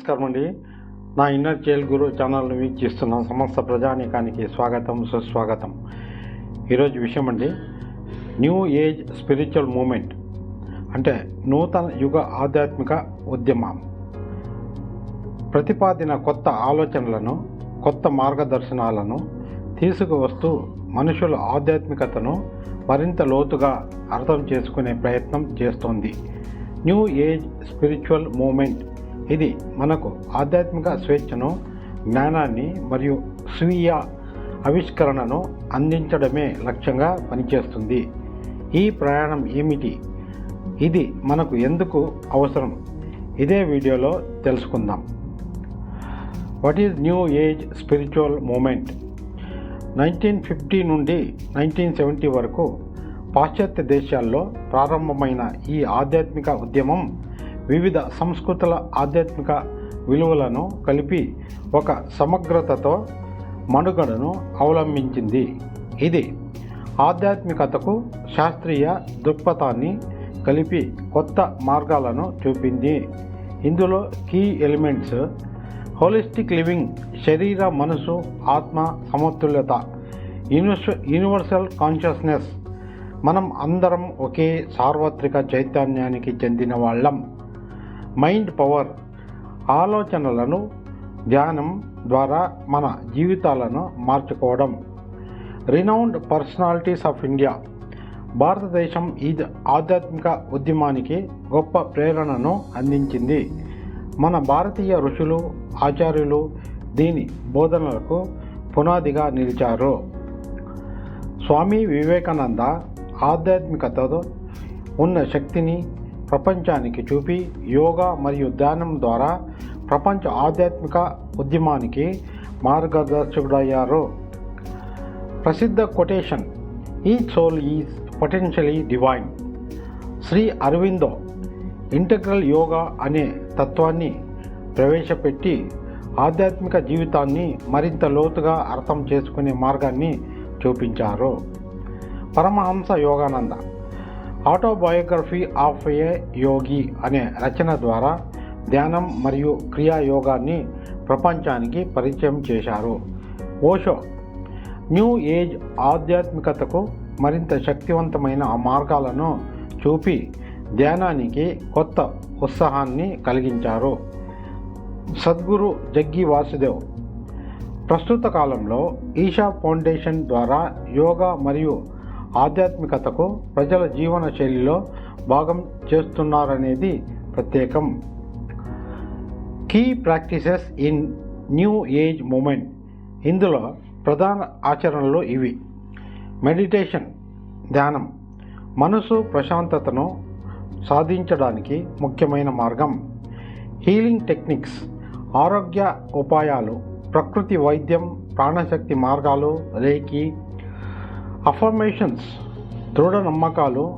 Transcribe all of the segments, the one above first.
నమస్కారం అండి. నా ఇన్నర్ జైల్ గురు ఛానల్ను వీక్షిస్తున్న సమస్త ప్రజానీకానికి స్వాగతం సుస్వాగతం. ఈరోజు విషయం అండి. న్యూ ఏజ్ స్పిరిచువల్ మూమెంట్ అంటే నూతన యుగ ఆధ్యాత్మిక ఉద్యమం. ప్రతిపాదిన కొత్త ఆలోచనలను కొత్త మార్గదర్శనాలను తీసుకువస్తూ మనుషుల ఆధ్యాత్మికతను మరింత లోతుగా అర్థం చేసుకునే ప్రయత్నం చేస్తోంది. న్యూ ఏజ్ స్పిరిచువల్ మూమెంట్ ఇది మనకు ఆధ్యాత్మిక స్వేచ్ఛను జ్ఞానాన్ని మరియు స్వీయ ఆవిష్కరణను అందించడమే లక్ష్యంగా పనిచేస్తుంది. ఈ ప్రయాణం ఏమిటి? ఇది మనకు ఎందుకు అవసరం? ఇదే వీడియోలో తెలుసుకుందాం. What is new age spiritual movement nineteen fifty నుండి నైన్టీన్ సెవెంటీ వరకు పాశ్చాత్య దేశాల్లో ప్రారంభమైన ఈ ఆధ్యాత్మిక ఉద్యమం వివిధ సంస్కృతుల ఆధ్యాత్మిక విలువలను కలిపి ఒక సమగ్రతతో మనుగడను అవలంబించింది. ఇది ఆధ్యాత్మికతకు శాస్త్రీయ దృక్పథాన్ని కలిపి కొత్త మార్గాలను చూపింది. ఇందులో కీ ఎలిమెంట్స్ హోలిస్టిక్ లివింగ్ శరీర మనసు ఆత్మ సమతుల్యత యూనివర్స యూనివర్సల్ కాన్షియస్నెస్ మనం అందరం ఒకే సార్వత్రిక చైతన్యానికి చెందిన వాళ్ళం. మైండ్ పవర్ ఆలోచనలను ధ్యానం ద్వారా మన జీవితాలను మార్చుకోవడం. Renowned personalities of India. భారతదేశం ఈ ఆధ్యాత్మిక ఉద్యమానికి గొప్ప ప్రేరణను అందించింది. మన భారతీయ ఋషులు ఆచార్యులు దీని బోధనలకు పునాదిగా నిలిచారు. స్వామి వివేకానంద ఆధ్యాత్మికతతో ఉన్న శక్తిని ప్రపంచానికి చూపి యోగా మరియు ధ్యానం ద్వారా ప్రపంచ ఆధ్యాత్మిక ఉద్యమానికి మార్గదర్శకుడయ్యారు. ప్రసిద్ధ కొటేషన్ ఈ soul is potentially divine Shri Aurobindo integral yoga అనే తత్వాన్ని ప్రవేశపెట్టి ఆధ్యాత్మిక జీవితాన్ని మరింత లోతుగా అర్థం చేసుకునే మార్గాన్ని చూపించారు. Paramahansa Yogananda autobiography of a yogi అనే రచన ద్వారా ధ్యానం మరియు క్రియాయోగాన్ని ప్రపంచానికి పరిచయం చేశారు. ఓషో న్యూ ఏజ్ ఆధ్యాత్మికతకు మరింత శక్తివంతమైన మార్గాలను చూపి ధ్యానానికి కొత్త ఉత్సాహాన్ని కలిగించారు. సద్గురు జగ్గి వాసుదేవ్ ప్రస్తుత కాలంలో ఈషా ఫౌండేషన్ ద్వారా యోగా మరియు ఆధ్యాత్మికతకు ప్రజల జీవన శైలిలో భాగం చేస్తున్నారనేది ప్రత్యేకం. Key practices in new age movement ఇందులో ప్రధాన ఆచరణలు ఇవి. మెడిటేషన్ ధ్యానం. మనసు ప్రశాంతతను సాధించడానికి ముఖ్యమైన మార్గం. హీలింగ్ టెక్నిక్స్ ఆరోగ్య ఉపాయాలు ప్రకృతి వైద్యం ప్రాణశక్తి మార్గాలు రేకి అఫర్మేషన్స్ దృఢ నమ్మకాలు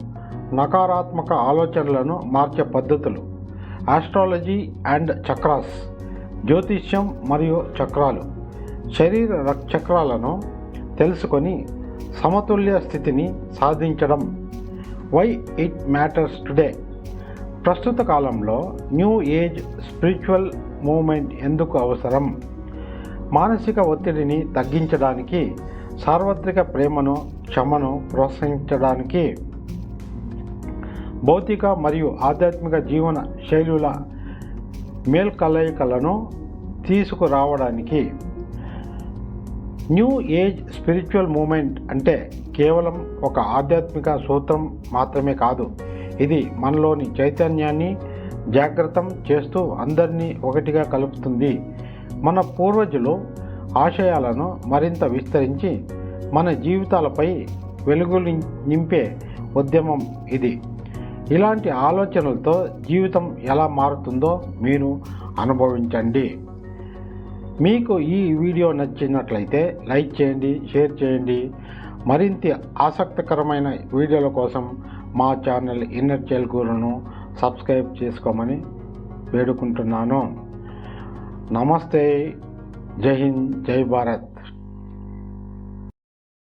నకారాత్మక ఆలోచనలను మార్చే పద్ధతులు ఆస్ట్రాలజీ అండ్ చక్రాస్ జ్యోతిష్యం మరియు చక్రాలు శరీర చక్రాలను తెలుసుకొని సమతుల్య స్థితిని సాధించడం. వై ఇట్ మ్యాటర్స్ టుడే ప్రస్తుత కాలంలో న్యూ ఏజ్ స్పిరిచువల్ మూమెంట్ ఎందుకు అవసరం? మానసిక ఒత్తిడిని తగ్గించడానికి సార్వత్రిక ప్రేమను క్షమను ప్రోత్సహించడానికి భౌతిక మరియు ఆధ్యాత్మిక జీవన శైలుల మేల్కలయికలను తీసుకురావడానికి న్యూ ఏజ్ స్పిరిచువల్ మూమెంట్ అంటే కేవలం ఒక ఆధ్యాత్మిక సూత్రం మాత్రమే కాదు ఇది మనలోని చైతన్యాన్ని జాగ్రత్తం చేస్తూ అందరినీ ఒకటిగా కలుపుతుంది. మన పూర్వజులు ఆశయాలను మరింత విస్తరించి మన జీవితాలపై వెలుగులు నింపే ఉద్యమం ఇది. ఇలాంటి ఆలోచనలతో జీవితం ఎలా మారుతుందో మీరు అనుభవించండి. మీకు ఈ వీడియో నచ్చినట్లయితే లైక్ చేయండి షేర్ చేయండి. మరింత ఆసక్తికరమైన వీడియోల కోసం మా ఛానల్ ఇన్నర్ చైల్డ్ సబ్స్క్రైబ్ చేసుకోమని వేడుకుంటున్నాను. నమస్తే. जय हिंद जय भारत।